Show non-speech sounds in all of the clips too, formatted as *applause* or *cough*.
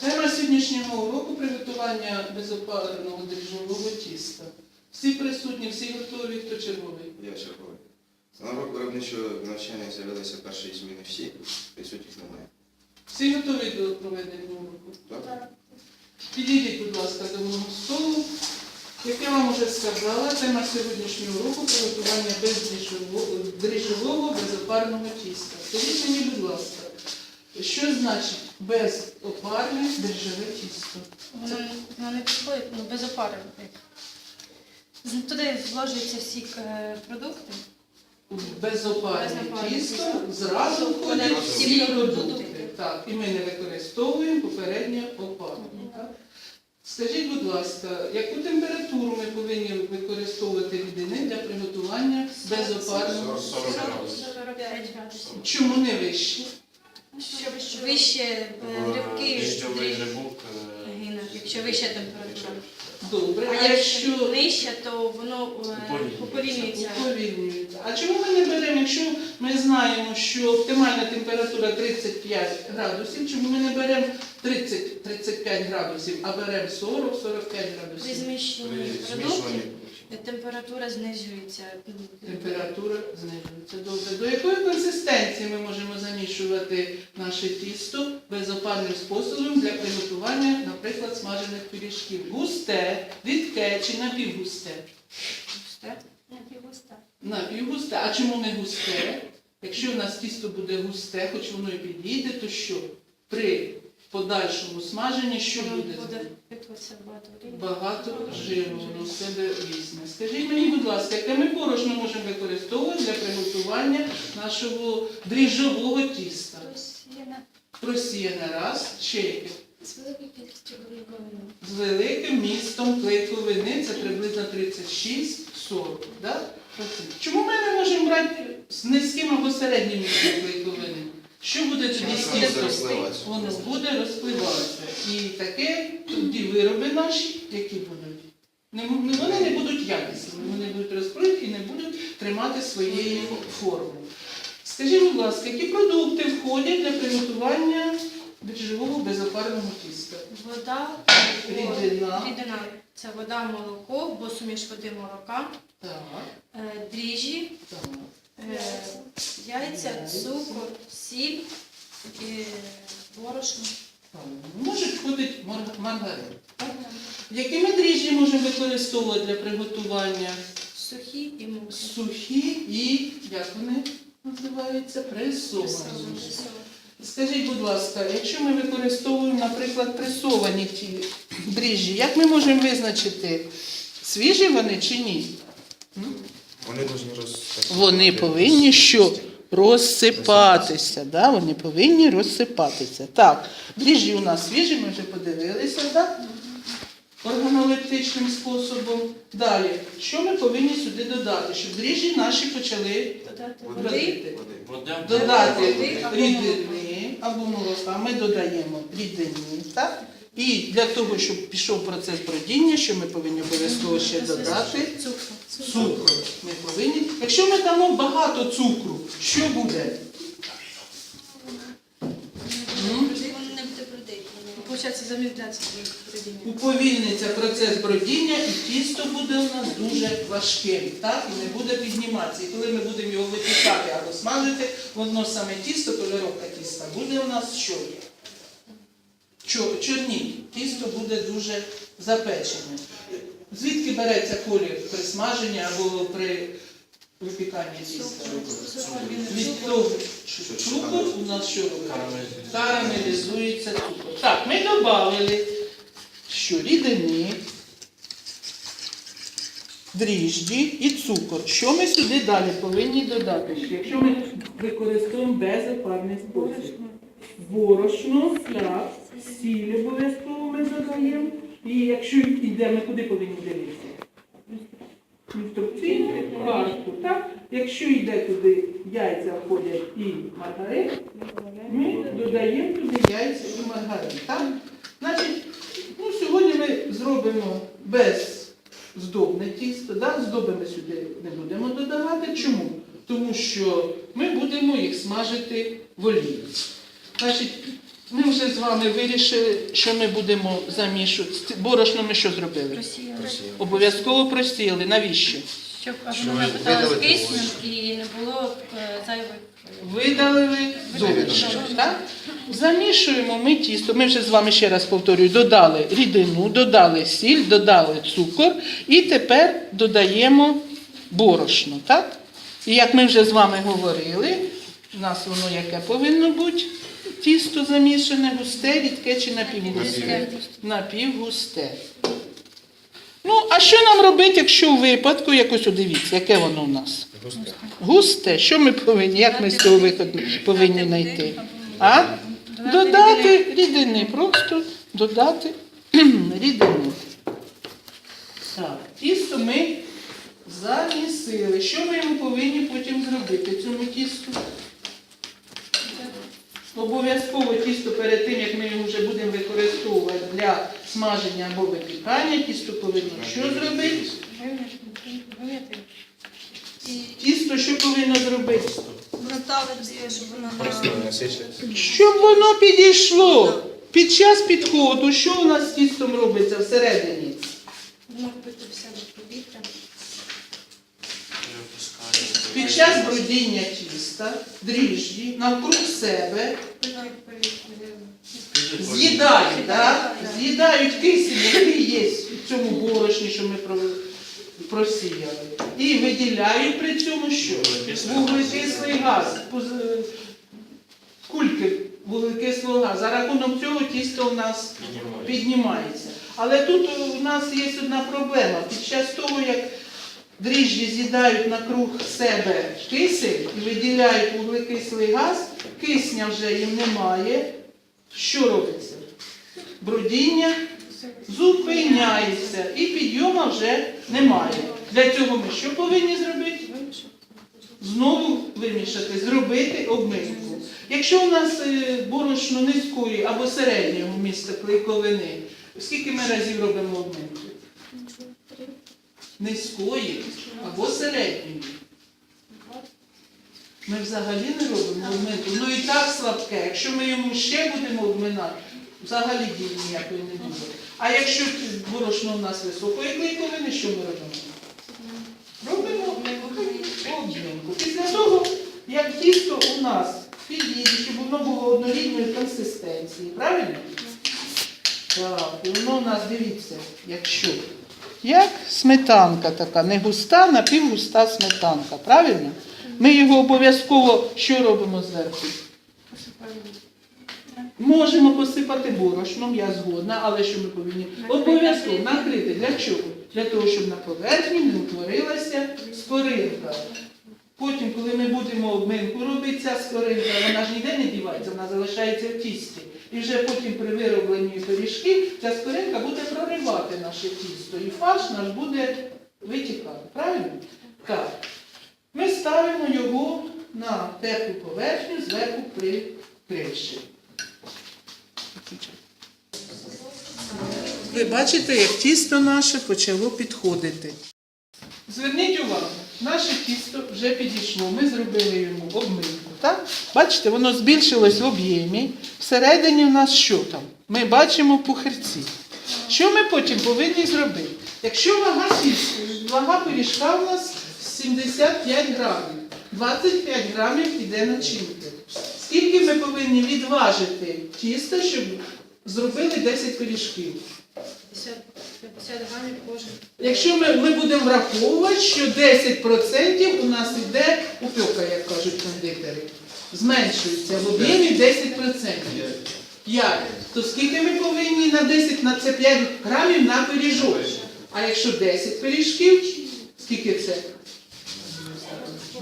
Тема сьогоднішнього уроку приготування безопареного дріжджового тіста. Всі присутні, всі готові, хто черговий. Я черговий. На урок виробничого навчання з'явилися перші зміни всі, присутніх немає. Всі готові до проведення уроку. Так? Підійдіть, будь ласка, до мого столу. Як я вам вже сказала, тема сьогоднішнього уроку приготування дріжджового безопарного тіста. Скажіть мені, будь ласка, що значить безопарне дріжджове тісто? Воно, воно не підходить, ну, без опари. Туди вложуються всі е, продукти. Безопарне Безопарне тісто тісто. зразу входять всі всі продукти. продукти. Так, і ми не використовуємо попереднє опалення. так? Скажіть, будь ласка, яку температуру ми повинні використовувати рідини для приготування безопарного? 45 градусів. Чому не вище? Щоб вище е, грибки Діжджовий грибок. гинуть, якщо вища температура. Добре, А а якщо нижча, то воно е, Уповільнюється. уповільнюється. уповільнюється? А чому ми не беремо, якщо ми знаємо, що оптимальна температура 35 градусів, чому ми не беремо 30-35 градусів, а беремо 40-45 При градусів? зміщенні При продуктів змішуванні. Температура знижується. Температура знижується. Добре. До якої консистенції ми можемо замішувати наше тісто безопарним способом для приготування, наприклад, смажених пиріжків? Густе, рідке чи напівгусте? Густе. Напівгусте. А чому не густе? Якщо в нас тісто буде густе, хоч воно і підійде, то що? При подальшому смаженні що буде? багато жиру воно в себе візьме. Скажіть мені, будь ласка, яке ми борошно можемо використовувати для приготування нашого дріжджового тіста? Просіяне раз, ще яке? З великою кількістю глибини. З великим містом клейковини, це приблизно 36-40. Да? Чому ми не можемо брати з низьким або середнім містом клейковини? Що буде тоді з Воно буде розпливатися. Воно буде розпливатися. І таке тоді вироби наші, які будуть. Вони не будуть якісними, вони будуть розплиті і не будуть тримати своєї форми. Скажіть, будь ласка, які продукти входять для приготування дріжджового безопарного тіста? Вода, Рідина. рідина. Це вода, молоко, бо суміш води молока, Так, е, дріжджі, так. Е, яйця, цукор, сіль, е, борошно. Може входить маргарин. Які ми дріжджі можемо використовувати для приготування? Сухі і мокрі. Сухі і, як вони називаються, пресовані. Скажіть, будь ласка, якщо ми використовуємо, наприклад, пресовані ті дріжджі, як ми можемо визначити, свіжі вони чи ні? Вони повинні роз... Вони повинні що? Розсипатися. Да? Вони повинні розсипатися. Так, дріжджі у нас свіжі, ми вже подивилися, так? Органолептичним способом. Далі, що ми повинні сюди додати, щоб дріжджі наші почали Додати Води. рідини або молока. Ми додаємо рідини, так? І для того, щоб пішов процес бродіння, що ми повинні обов'язково ще додати? Цукор. Ми повинні. Якщо ми дамо багато цукру, що буде? Уповільниться процес бродіння і тісто буде у нас дуже важким, так? І не буде підніматися. І коли ми будемо його випікати або смажити, воно саме тісто, кольоровка тіста, буде у нас що? Чор- Чорні. Тісто буде дуже запечене. Звідки береться колір при смаженні або при випіканні тіста? Цукор, Від того, що цукор у нас що робить? Карамелізується. Цукор. Так, ми додали, що рідини, дріжджі і цукор. Що ми сюди далі повинні додати? Якщо ми використовуємо безопарний спосіб. Борошно, так, сіль обов'язково ми додаємо. І якщо йде, ми куди повинні дивитися? Інструкційну карту. Так? Якщо йде туди яйця входять і маргарин, ми додаємо туди яйця і маргарин. Так? Значить, ну, сьогодні ми зробимо без здобне тісто. Да? Здоби ми сюди не будемо додавати. Чому? Тому що ми будемо їх смажити в олії. Значить, Ми вже з вами вирішили, що ми будемо замішувати. Борошно ми що зробили? Обов'язково просіяли. Навіщо? Щоб воно ви напиталось видалите киснем і не було е, зайвих. Видалили зовнішньо. Так? Замішуємо ми тісто. Ми вже з вами ще раз повторюю, додали рідину, додали сіль, додали цукор і тепер додаємо борошно. Так? І як ми вже з вами говорили, у нас воно яке повинно бути тісто замішане, густе, рідке чи напівгусте? Напівгусте. Ну, а що нам робити, якщо у випадку, якось дивіться, яке воно у нас? Густе, що ми повинні, як ми з цього виходу повинні знайти? А? Додати рідини, просто додати *clears throat* рідину. Так, тісто ми замісили. Що ми йому повинні потім зробити цьому тісту? Обов'язково тісто перед тим, як ми його вже будемо використовувати для смаження або випікання, тісто повинно що зробити? Тісто що повинно зробити? Щоб воно підійшло. Під час підходу, що у нас з тістом робиться всередині? Під час бродіння тіста, дріжджі навкруг себе з'їдають, так? з'їдають кисень, який є в цьому борошні, що ми просіяли. І виділяють при цьому що? Вуглекислий газ. Кульки вуглекислого газу. За рахунок цього тісто у нас піднімається. Але тут у нас є одна проблема. Під час того, як дріжджі з'їдають на круг себе кисень і виділяють вуглекислий газ, кисня вже їм немає. Що робиться? Бродіння зупиняється і підйому вже немає. Для цього ми що повинні зробити? Знову вимішати, зробити обминку. Якщо у нас е, борошно низької або середнього міста клейковини, скільки ми разів робимо обминку? Низької або середньої. Ми взагалі не робимо обминку. Ну і так слабке. Якщо ми йому ще будемо обминати, взагалі дії ніякої не буде. А якщо борошно у нас високої клейковини, що ми робимо? Робимо обмінку. Після того, як тісто у нас підійде, щоб воно було однорідної консистенції, правильно? Так, і воно у нас, дивіться, якщо. Як сметанка така, не густа, напівгуста сметанка, правильно? Ми його обов'язково що робимо зверху? Можемо посипати борошном, я згодна, але що ми повинні? Обов'язково накрити. Для чого? Для того, щоб на поверхні не утворилася скоринка. Потім, коли ми будемо обминку робити, ця скоринка, вона ж ніде не дівається, вона залишається в тісті. І вже потім при виробленні пиріжків ця скоринка буде проривати наше тісто. І фарш наш буде витікати. Правильно? Так. Ми ставимо його на теплу поверхню, зверху прикривши. Ви бачите, як тісто наше почало підходити. Зверніть увагу, наше тісто вже підійшло, ми зробили йому обминку. Так? Бачите, воно збільшилось в об'ємі. Всередині в нас що там? Ми бачимо пухирці. Що ми потім повинні зробити? Якщо вага вага пиріжка у нас 75 грамів, 25 грамів іде начинки. Скільки ми повинні відважити тісто, щоб зробили 10 пиріжків? 50, 50 грамів кожен. Якщо ми, ми будемо враховувати, що 10% у нас йде упьока, як кажуть кондитери, зменшується в об'ємі 10%. 5. То скільки ми повинні на 10, на це 5 грамів на пиріжок. А якщо 10 пиріжків, скільки це?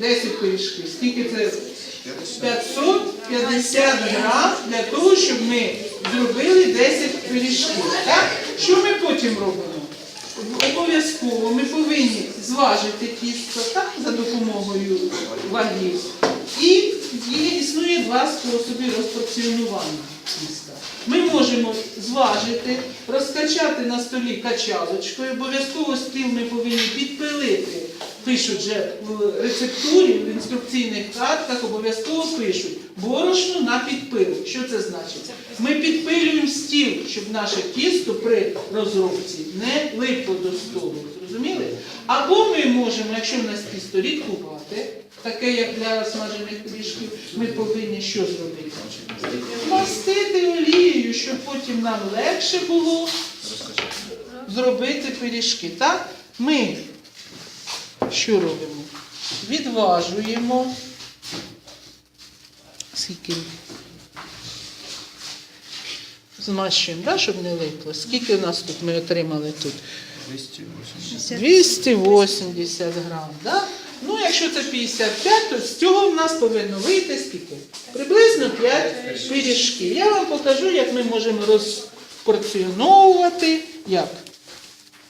10 пиріжків, скільки це? 550 грам для того, щоб ми зробили 10 пиріжків. Так? Що ми потім робимо? Обов'язково ми повинні зважити тісто так, за допомогою вагів. І існує два способи розпорціонування тіста. Ми можемо зважити, розкачати на столі качалочкою, обов'язково стіл ми повинні підпилити пишуть вже в рецептурі, в інструкційних картках обов'язково пишуть борошно на підпил. Що це значить? Ми підпилюємо стіл, щоб наше тісто при розробці не липло до столу. Зрозуміли? Або ми можемо, якщо в нас тісто рідкувати, таке як для смажених пиріжків, ми повинні що зробити? Мастити олією, щоб потім нам легше було зробити пиріжки. Так? Ми що робимо? Відважуємо. Скільки? Змащуємо, да, щоб не липло. Скільки у нас тут ми отримали тут? 280 грам. Да? Ну, якщо це 55, то з цього в нас повинно вийти скільки? Приблизно 5 пиріжків. Я вам покажу, як ми можемо розпорціоновувати. Як?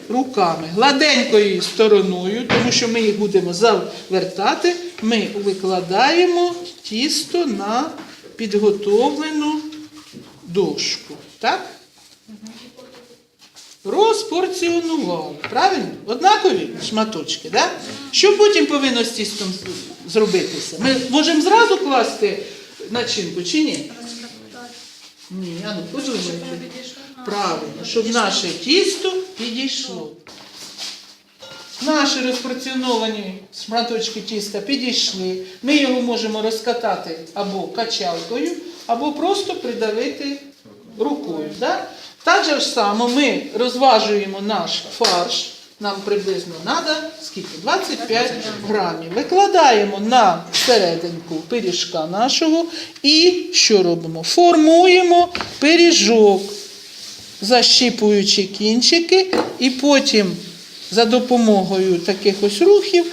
Руками, гладенькою стороною, тому що ми їх будемо завертати, ми викладаємо тісто на підготовлену дошку. Так? Розпорціонували. Правильно? Однакові шматочки, да? Що потім повинно з тістом зробитися? Ми можемо зразу класти начинку чи ні? Ні, а ну подумайте. Правильно, щоб наше тісто підійшло. Наші розпорціоновані шматочки тіста підійшли. Ми його можемо розкатати або качалкою, або просто придавити рукою. Да? Так же ж само ми розважуємо наш фарш. Нам приблизно треба скільки? 25 грамів. Викладаємо на серединку пиріжка нашого і що робимо? Формуємо пиріжок защіпуючи кінчики, і потім за допомогою таких ось рухів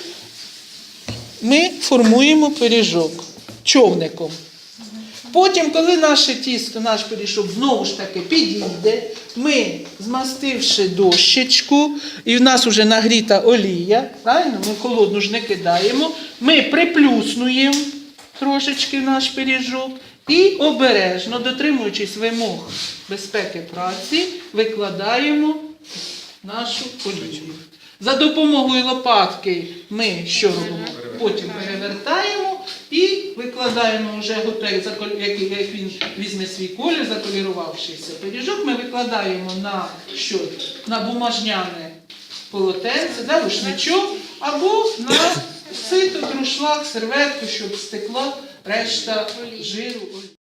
ми формуємо пиріжок човником. Потім, коли наше тісто, наш пиріжок знову ж таки підійде, ми, змастивши дощечку, і в нас вже нагріта олія, правильно, ми холодну ж не кидаємо, ми приплюснуємо трошечки наш пиріжок і обережно, дотримуючись вимог безпеки праці, викладаємо нашу олію. За допомогою лопатки ми що робимо? Потім перевертаємо і викладаємо вже готовий, як, він візьме свій колір, заколірувавшийся пиріжок, ми викладаємо на що? На бумажняне полотенце, да, рушничок, або на сито, друшлак, серветку, щоб стекла решта жиру.